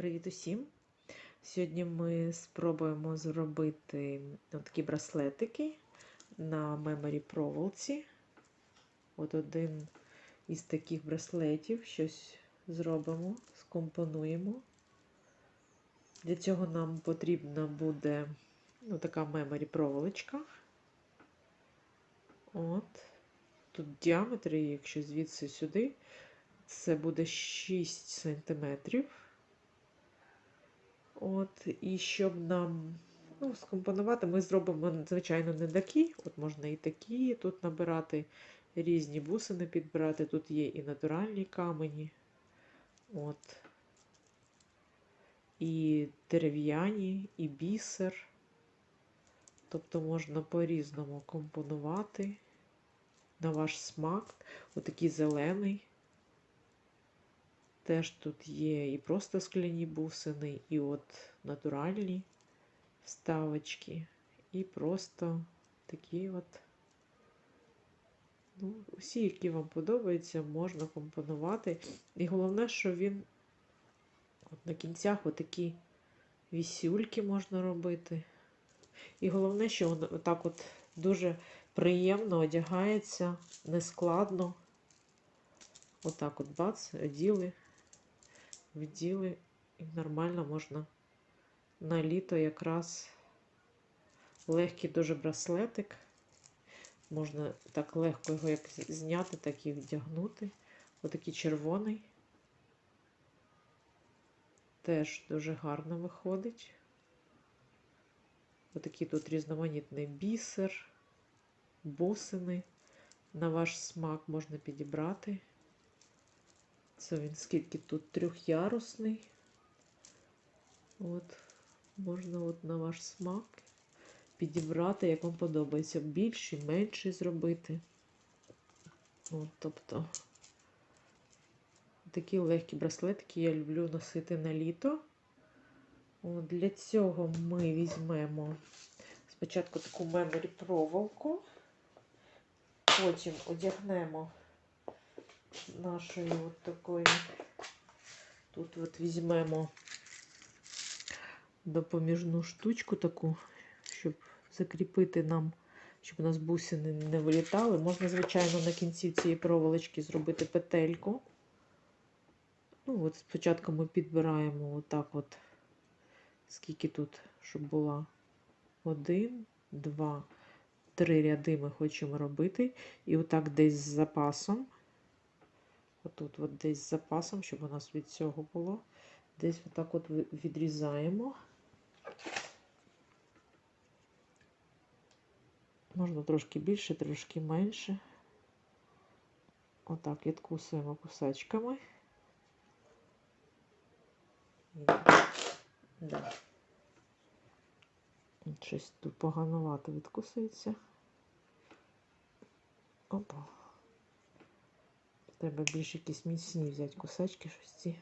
Привіт усім! Сьогодні ми спробуємо зробити ну, такі браслетики на меморі проволоці. От один із таких браслетів щось зробимо, скомпонуємо. Для цього нам потрібна буде ну, така меморі проволочка. От. Тут діаметр, якщо звідси сюди, це буде 6 сантиметрів. От, і щоб нам ну, скомпонувати, ми зробимо, звичайно, не такі. От можна і такі, тут набирати різні бусини підбирати. Тут є і натуральні камені. От. І дерев'яні, і бісер. Тобто можна по-різному компонувати на ваш смак. Отакий зелений. Теж тут є і просто скляні бусини, і от натуральні вставочки, і просто такі от. Ну, Усі, які вам подобаються, можна компонувати. І головне, що він от на кінцях отакі вісюльки можна робити. І головне, що він отак от дуже приємно одягається, нескладно. Отак от бац, оділи вділи і нормально можна на літо якраз легкий дуже браслетик. Можна так легко його як зняти, так і вдягнути. Отакий червоний. Теж дуже гарно виходить. Отакий тут різноманітний бісер, бусини. На ваш смак можна підібрати. Це він скільки тут трьохярусний. От, можна от на ваш смак підібрати, як вам подобається. Більший, менший зробити. От, тобто такі легкі браслетки я люблю носити на літо. От, Для цього ми візьмемо спочатку таку меморі проволоку, потім одягнемо нашої от такої. Тут от візьмемо допоміжну штучку таку, щоб закріпити нам, щоб у нас бусини не вилітали. Можна, звичайно, на кінці цієї проволочки зробити петельку. Ну, от Спочатку ми підбираємо отак от, скільки тут, щоб була один, два, три ряди ми хочемо робити. І отак десь з запасом. Отут от десь з запасом, щоб у нас від цього було. Десь отак от відрізаємо. Можна трошки більше, трошки менше. Отак відкусуємо кусачками. Да. Щось тут поганувато відкусується. Опа. Треба більш якісь міцні взяти кусачки, щось ці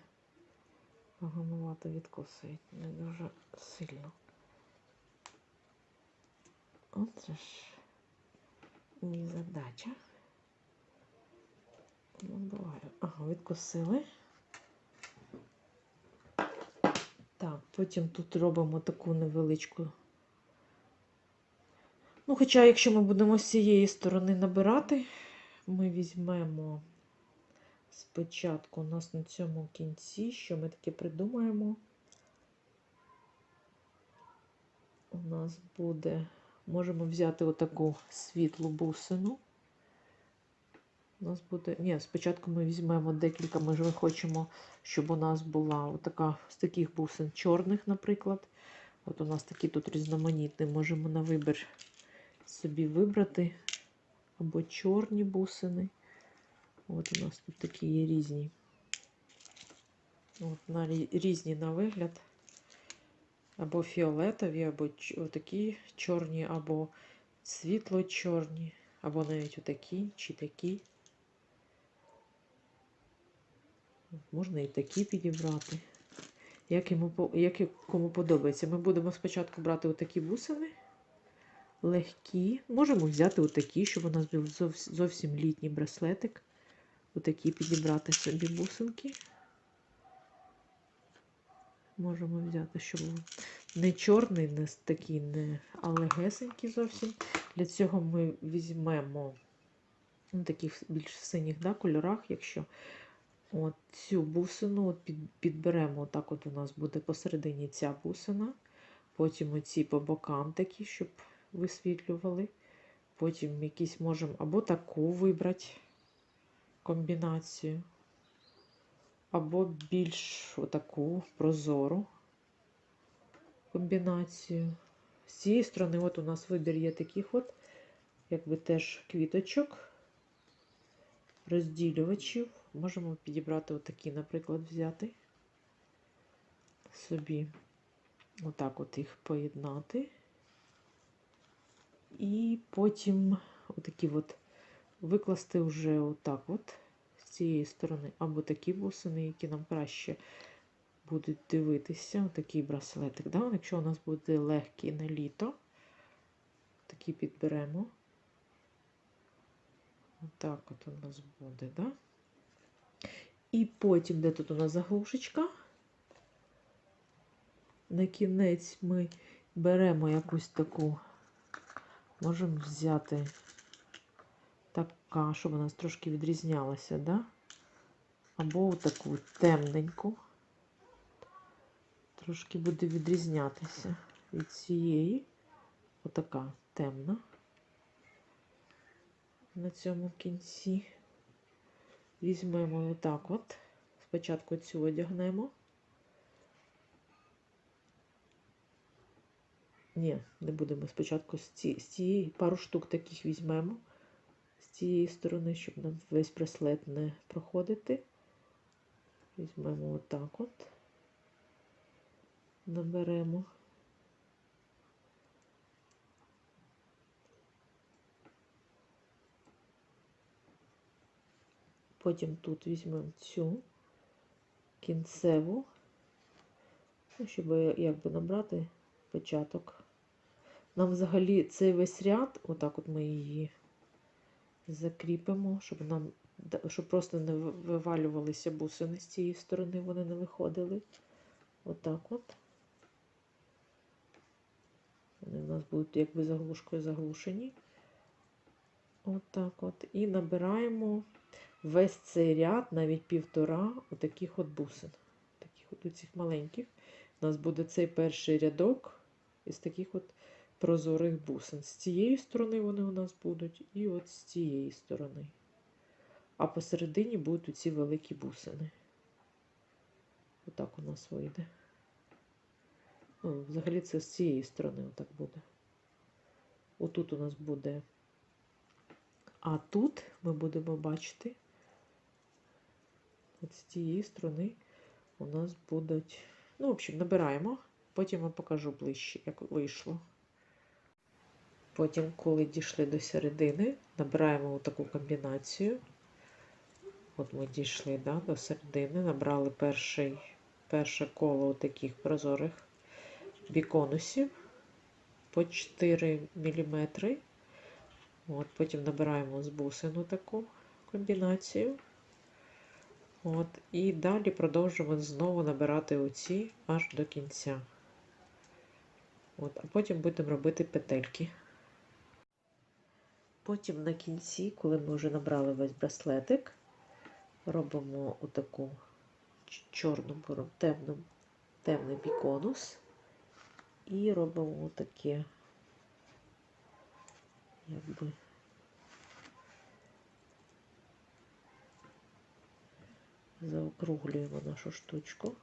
поганувато відкусують. Не дуже сильно. Оце ж не задача. Ну, буває. Ага, відкусили. Так, потім тут робимо таку невеличку. Ну, хоча, якщо ми будемо з цієї сторони набирати, ми візьмемо спочатку у нас на цьому кінці, що ми таке придумаємо? У нас буде, можемо взяти отаку світлу бусину. У нас буде, ні, спочатку ми візьмемо декілька, ми ж ми хочемо, щоб у нас була отака з таких бусин чорних, наприклад. От у нас такі тут різноманітні, можемо на вибір собі вибрати або чорні бусини. От у нас тут такі є різні. На різні на вигляд. Або фіолетові, або такі чорні, або світло-чорні, або навіть отакі чи такі. Можна і такі підібрати. Як йому, як кому подобається. Ми будемо спочатку брати отакі бусини. Легкі. Можемо взяти отакі, щоб у нас був зовсім літній браслетик отакі підібрати собі бусинки. можемо взяти, щоб не чорний, не такий, не, але гесенький зовсім. Для цього ми візьмемо ну, таких більш синіх да, кольорах, якщо от цю бусину от під, підберемо, отак от у нас буде посередині ця бусина, потім оці по бокам такі, щоб висвітлювали. Потім якісь можемо або таку вибрати комбінацію, або більш отаку прозору комбінацію. З цієї сторони, от у нас вибір є таких от, якби теж квіточок, розділювачів. Можемо підібрати отакі, наприклад, взяти собі, отак от їх поєднати. І потім отакі от викласти вже отак от з цієї сторони, або такі бусини, які нам краще будуть дивитися. Такий браслетик. Да? Якщо у нас буде легкий на літо, такі підберемо. Отак от у нас буде, да? І потім, де тут у нас заглушечка, на кінець ми беремо якусь таку, можемо взяти така, щоб нас трошки відрізнялася, да? Або таку темненьку. Трошки буде відрізнятися від цієї. Отака темна на цьому кінці. Візьмемо отак от. Спочатку цю одягнемо. Ні, не будемо спочатку з, ці, з цієї пару штук таких візьмемо цієї сторони, щоб нам весь браслет не проходити. Візьмемо отак от. Наберемо. Потім тут візьмемо цю кінцеву, ну, щоб якби набрати початок. Нам взагалі цей весь ряд, отак от ми її закріпимо, щоб нам щоб просто не вивалювалися бусини з цієї сторони, вони не виходили. Отак от. Вони в нас будуть якби заглушкою заглушені. Отак от. І набираємо весь цей ряд, навіть півтора, отаких от бусин. Таких от у цих маленьких. У нас буде цей перший рядок із таких от прозорих бусин. З цієї сторони вони у нас будуть, і от з цієї сторони. А посередині будуть ці великі бусини. Отак у нас вийде. Ну, взагалі це з цієї сторони отак буде. Отут у нас буде. А тут ми будемо бачити, от з цієї сторони у нас будуть. Ну, в общем, набираємо, потім вам покажу ближче, як вийшло. Потім, коли дійшли до середини, набираємо таку комбінацію. От ми дійшли да, до середини, набрали перший, перше коло таких прозорих біконусів по 4 мм. От, Потім набираємо з бусину таку комбінацію. От, І далі продовжуємо знову набирати оці аж до кінця. От, А потім будемо робити петельки. Потім на кінці, коли ми вже набрали весь браслетик, робимо отаку чорну темну, темний біконус і робимо таке, якби заокруглюємо нашу штучку.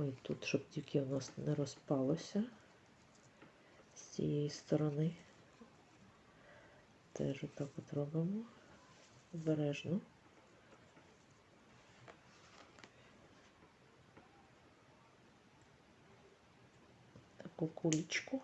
Ой, тут, щоб тільки у нас не розпалося з цієї сторони. Теж отак от робимо обережно. Таку кулечку.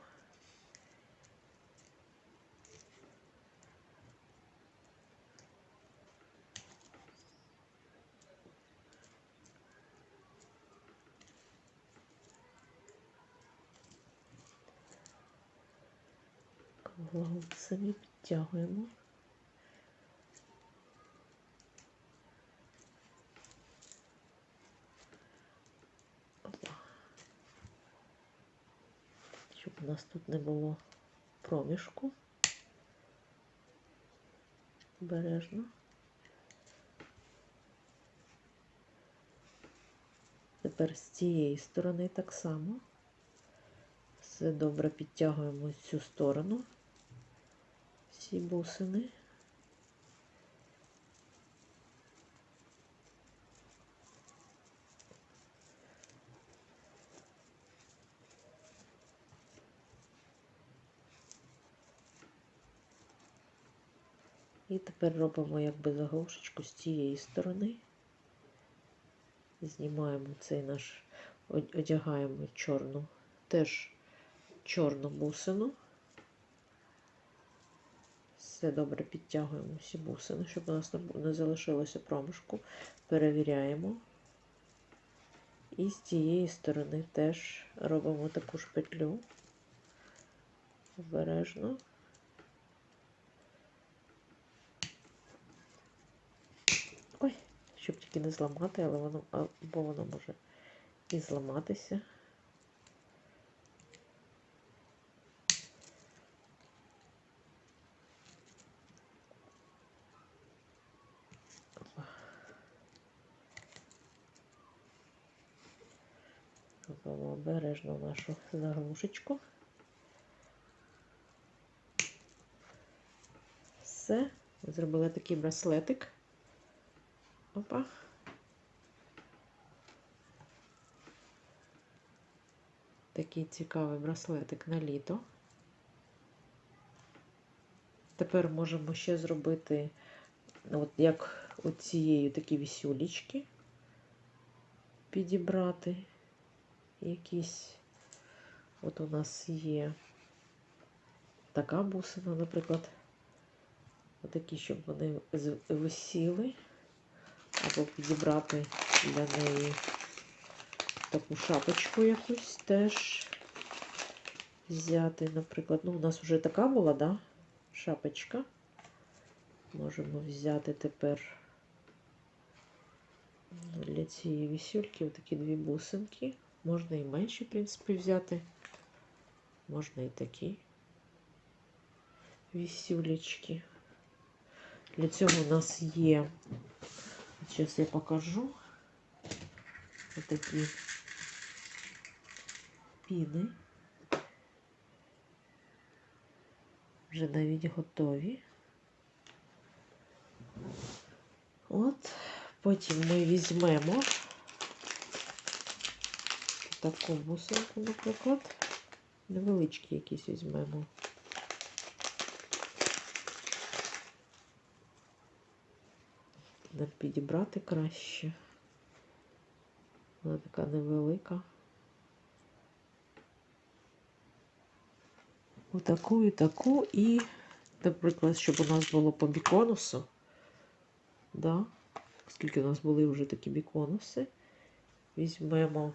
Голову самі підтягуємо. Щоб у нас тут не було проміжку. Обережно. Тепер з цієї сторони так само. Все добре підтягуємо цю сторону. Всі бусини. І тепер робимо якби заглушечку з цієї сторони. Знімаємо цей наш, одягаємо чорну, теж чорну бусину. Все добре підтягуємо всі бусини, щоб у нас не залишилося проміжку. Перевіряємо. І з цієї сторони теж робимо таку ж петлю обережно. Ой, щоб тільки не зламати, але воно, або воно може і зламатися. Робимо обережно нашу заглушечку. Все, зробили такий браслетик. Опа. Такий цікавий браслетик на літо. Тепер можемо ще зробити, от як оцією такі вісюлечки підібрати якісь. От у нас є така бусина, наприклад, отакі, щоб вони висіли, або підібрати для неї таку шапочку якусь теж взяти, наприклад. Ну, у нас вже така була, да? Шапочка. Можемо взяти тепер для цієї вісюльки такі дві бусинки. Можна і менші, в принципі, взяти. Можна і такі вісюлечки. Для цього у нас є, зараз я покажу, отакі піни. Вже навіть готові. От, потім ми візьмемо таку бусинку, наприклад, невеличкі якісь візьмемо. Треба підібрати краще. Вона така невелика. Отаку і таку, і, наприклад, щоб у нас було по біконусу, да, оскільки у нас були вже такі біконуси, візьмемо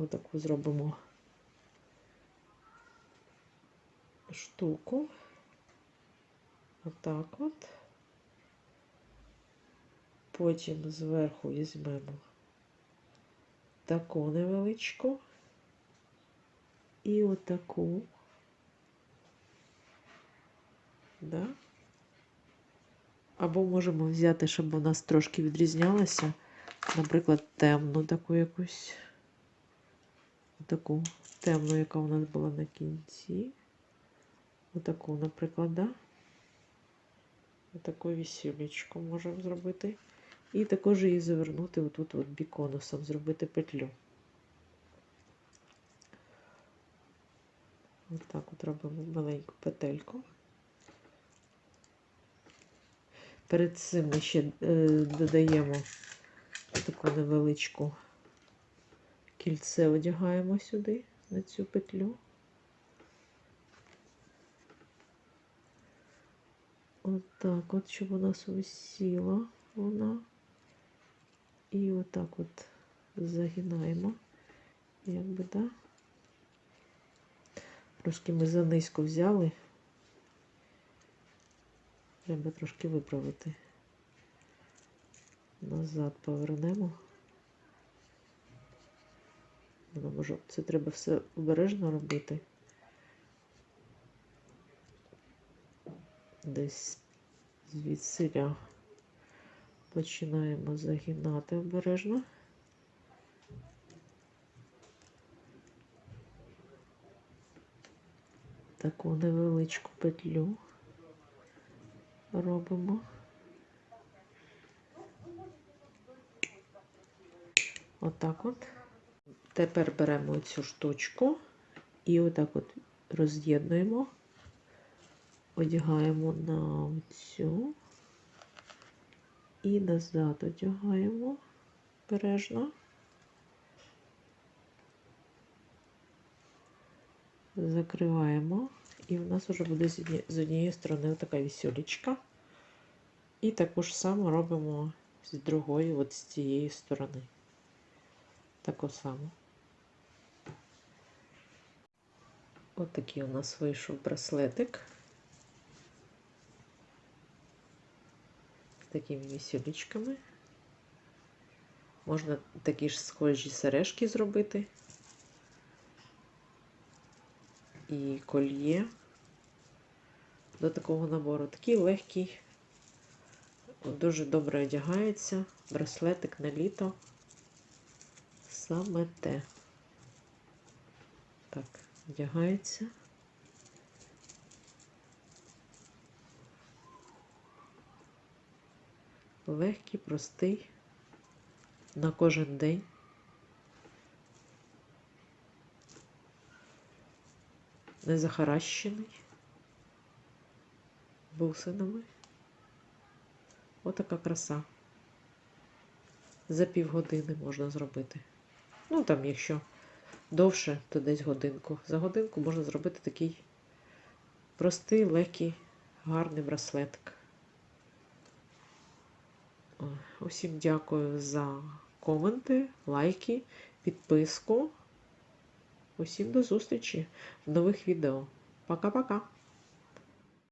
отаку зробимо штуку. Отак от. Потім зверху візьмемо таку невеличку і отаку. Да? Або можемо взяти, щоб у нас трошки відрізнялося, наприклад, темну таку якусь таку темну, яка у нас була на кінці. Отаку, наприклад, да? Отаку вісюлечку можемо зробити. І також її завернути отут от біконусом, зробити петлю. Отак от, от робимо маленьку петельку. Перед цим ми ще е, додаємо таку невеличку кільце одягаємо сюди, на цю петлю. Отак от, щоб у нас висіла вона. І отак от загинаємо, якби, да? Трошки ми занизько взяли. Треба трошки виправити. Назад повернемо. Може, це треба все обережно робити. Десь звідсиля починаємо загинати обережно. Таку невеличку петлю робимо. Отак от. Тепер беремо цю штучку і отак от роз'єднуємо, одягаємо на цю і назад одягаємо бережно. Закриваємо, і в нас вже буде з однієї сторони така вісюлечка. І таку ж робимо з другої, от з цієї сторони. Таку саму. От такий у нас вийшов браслетик. З такими вісюлечками. Можна такі ж схожі сережки зробити. І кольє до такого набору. Такий легкий, дуже добре одягається. Браслетик на літо. Саме те. Так, одягається. Легкий, простий на кожен день. Не захаращений бусинами. Отака краса. За півгодини можна зробити. Ну, там, якщо довше, то десь годинку. За годинку можна зробити такий простий, легкий, гарний браслетик. Усім дякую за коменти, лайки, підписку. Усім до зустрічі в нових відео. Пока-пока!